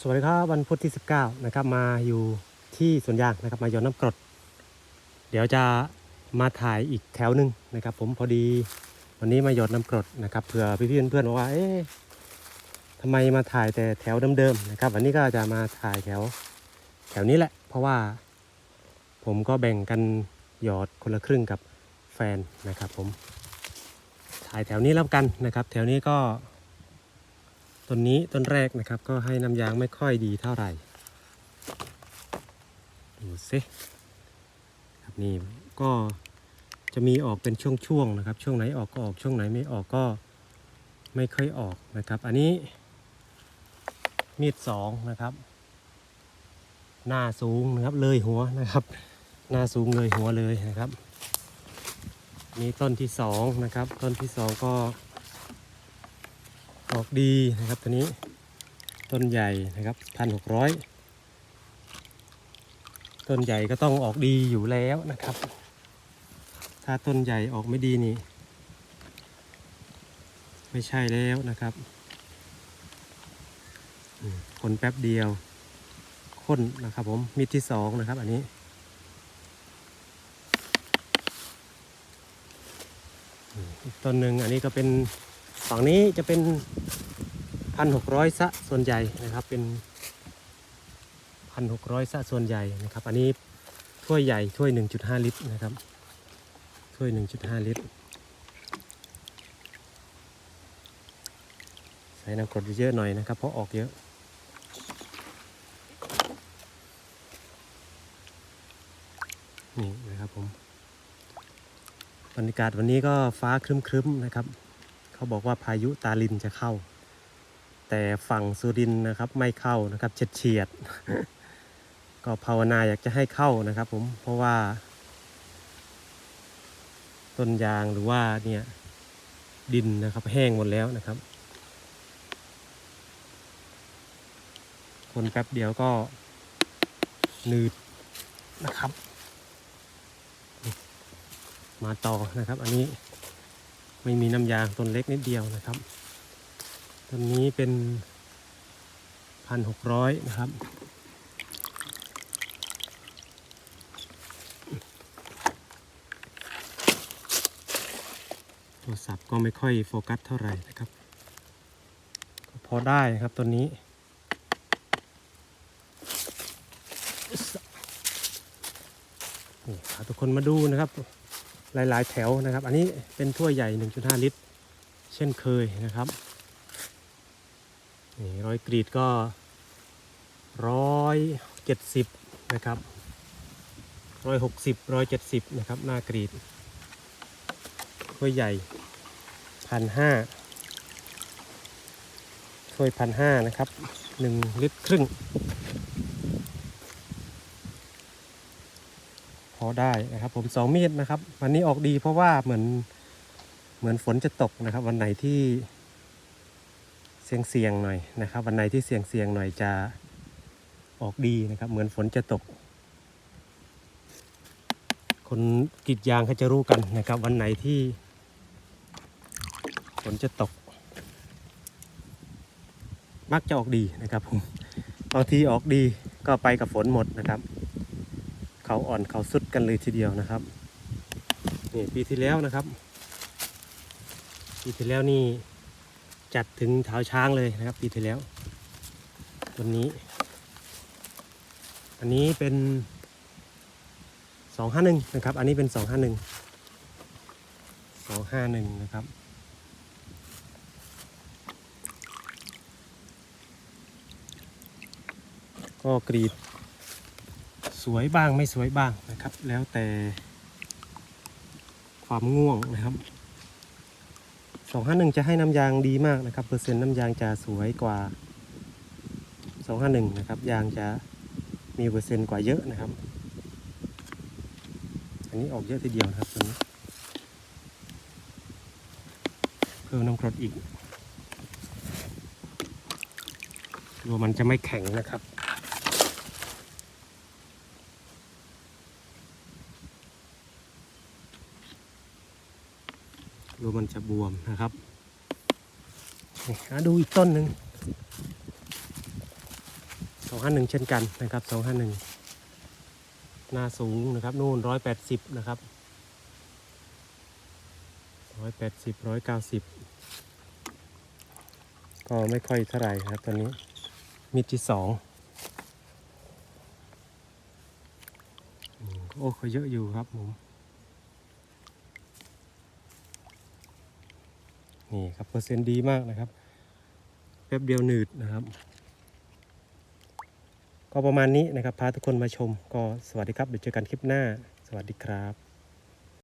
สวัสดีครับวันพุธที่ 19 นะครับ มาอยู่ที่สวนยางนะครับ มาหยอดน้ำกรด เดี๋ยวจะมาถ่ายอีกแถวหนึ่งนะครับ ผมพอดีวันนี้มาหยอดน้ำกรดนะครับเผื่อพี่ๆเพื่อนๆบอกว่าเอ๊ะทำไมมาถ่ายแต่แถวเดิมๆนะครับ วันนี้ก็จะมาถ่ายแถวแถวนี้แหละ เพราะว่าผมก็แบ่งกันหยอดคนละครึ่งกับแฟนนะครับ ผมถ่ายแถวนี้แล้วกันนะครับ แถวนี้ก็ ต้นนี้ต้นแรกนะครับ ก็ให้น้ำยางไม่ค่อยดีเท่าไหร่ ดูสิครับนี่ก็จะมีออกเป็นช่วงๆนะครับ ช่วงไหนออกก็ออกช่วงไหนไม่ออกก็ไม่ค่อยออกนะครับ อันนี้ มีดสองนะครับ หน้าสูงนะครับเลยหัวนะครับ หน้าสูงเลยหัวเลยนะครับนี่ต้นที่สองนะครับ ต้นที่สองก็ ออกดีนะครับตัวนี้ ต้นใหญ่นะครับพันหกร้อยต้นใหญ่ก็ต้องออกดีอยู่แล้วนะครับ ถ้าต้นใหญ่ออกไม่ดีนี่ ไม่ใช่แล้วนะครับคนแป๊บเดียวข้นนะครับผมมิดที่สองนะครับ อันนี้อีกต้นหนึ่งอันนี้ก็เป็น ฝั่งนี้จะเป็นพันหกร้อยซะส่วนใหญ่นะครับเป็นพันหกร้อยซะส่วนใหญ่นะครับ อันนี้ถ้วยใหญ่ถ้วยหนึ่งจุดห้าลิตรนะครับถ้วยหนึ่งจุดห้าลิตร ใส่น้ำกรดเยอะหน่อยนะครับ เพราะออกเยอะนี่นะครับผมบรรยากาศวันนี้ก็ฟ้าครึ้มๆนะครับ เขาบอกว่าพายุตาลินจะเข้า แต่ฝั่งสุรินนะครับไม่เข้านะครับเฉียดเฉียด ก็ภาวนาอยากจะให้เข้านะครับผมเพราะว่า ต้นยางหรือว่าเนี่ยดินนะครับแห้งหมดแล้วนะครับ คนแป๊บเดียวก็หนืดนะครับ มาต่อนะครับ อันนี้ ไม่มีน้ำยางต้นเล็กนิดเดียวนะครับต้นนี้เป็นพันหกร้อยนะครับ โทรศัพท์ก็ไม่ค่อยโฟกัสเท่าไหร่นะครับ ก็พอได้ครับต้นนี้พาทุกคนมาดูนะครับ หลาย ๆ แถวนะครับ อันนี้เป็นถ้วยใหญ่ 1.5 ลิตร เช่นเคยนะครับนี่ร้อยกรีดก็ร้อยเจ็ดสิบนะครับร้อยหกสิบร้อยเจ็ดสิบนะครับ หน้ากรีดถ้วยใหญ่พันห้าถ้วยพันห้านะครับหนึ่งลิตรครึ่ง พอได้นะครับ ผมสองมีดนะครับ วันนี้ออกดีเพราะว่าเหมือนเหมือนฝนจะตกนะครับ วันไหนที่เสี่ยงเสียงๆหน่อยนะครับ วันไหนที่เสี่ยงเสียงๆหน่อยจะออกดีนะครับ เหมือนฝนจะตก คนกรีดยางเขาจะรู้กันนะครับ วันไหนที่ฝนจะตก มักจะออกดีนะครับผมบางทีออกดีก็ไปกับฝนหมดนะครับ เขาอ่อนเขาสุดกันเลยทีเดียวนะครับนี่ปีที่แล้วนะครับ ปีที่แล้วนี่จัดถึงเท้าช้างเลยนะครับ ปีที่แล้วตัวนี้ อันนี้เป็นสองห้าหนึ่งนะครับ อันนี้เป็นสองห้าหนึ่งสองห้าหนึ่งนะครับก็กรีด สวยบ้างไม่สวยบ้างนะครับ แล้วแต่ความง่วงนะครับ251 จะให้น้ำยางดีมากนะครับ เปอร์เซ็นต์น้ำยางจะสวยกว่า 251 นะครับ ยางจะมีเปอร์เซ็นต์กว่าเยอะนะครับ อันนี้ออกเยอะทีเดียวนะครับตัวนี้เพิ่มน้ำกรดอีกกลัวมันจะไม่แข็งนะครับ ดูมันจะบวมนะครับนี่ดูอีกต้นหนึ่งสองห้าหนึ่งเช่นกันนะครับสองห้าหนึ่งหน้าสูงนะครับนู่นร้อยแปดสิบนะครับร้อยแปดสิบร้อยเก้าสิบก็ไม่ค่อยเท่าไหร่ครับตอนนี้มิดที่สองอืมโอ้ก็เยอะอยู่ครับผม นี่ครับเปอร์เซ็นต์ดีมากนะครับ แป๊บเดียวหนืดนะครับ ก็ประมาณนี้นะครับ พาทุกคนมาชม ก็สวัสดีครับเดี๋ยวเจอกันคลิปหน้า สวัสดีครับ